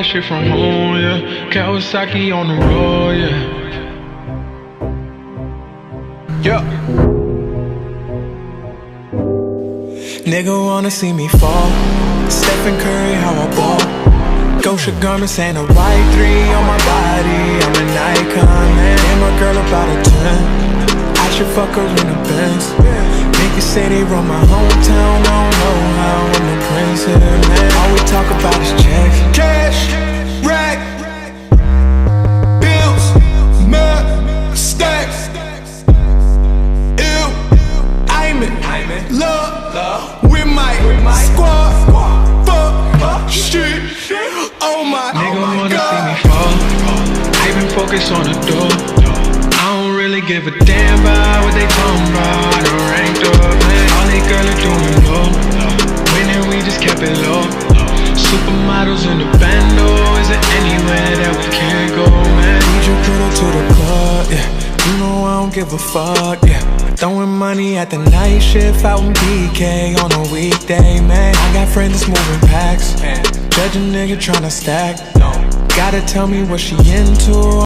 that shit from home, yeah. Kawasaki on the road, yeah. Yeah. Nigga wanna see me fall. Stephen Curry, how I ball. Gosha garments and a white three on my body. I'm an icon, man. And my girl about a 10. I should fuck her in a Benz. Niggas say they run my hometown. I don't know how I'm the prince here, man. All we talk about is in love with my squad. Fuck, shit. Oh my, oh Nigga my wanna see me fall. I been focused on the door. I don't really give a damn about what they talking about. I done ranked up, man. All they girl are doing low. Winning, we just kept it low. Supermodels in the bando. Is there anywhere that we can't go, man? Need you put her to the club, yeah. You know I don't give a fuck, yeah. Throwing money at the night shift out in BK on a weekday, man. I got friends that's moving packs. Judge a nigga tryna stack. Gotta tell me what she into.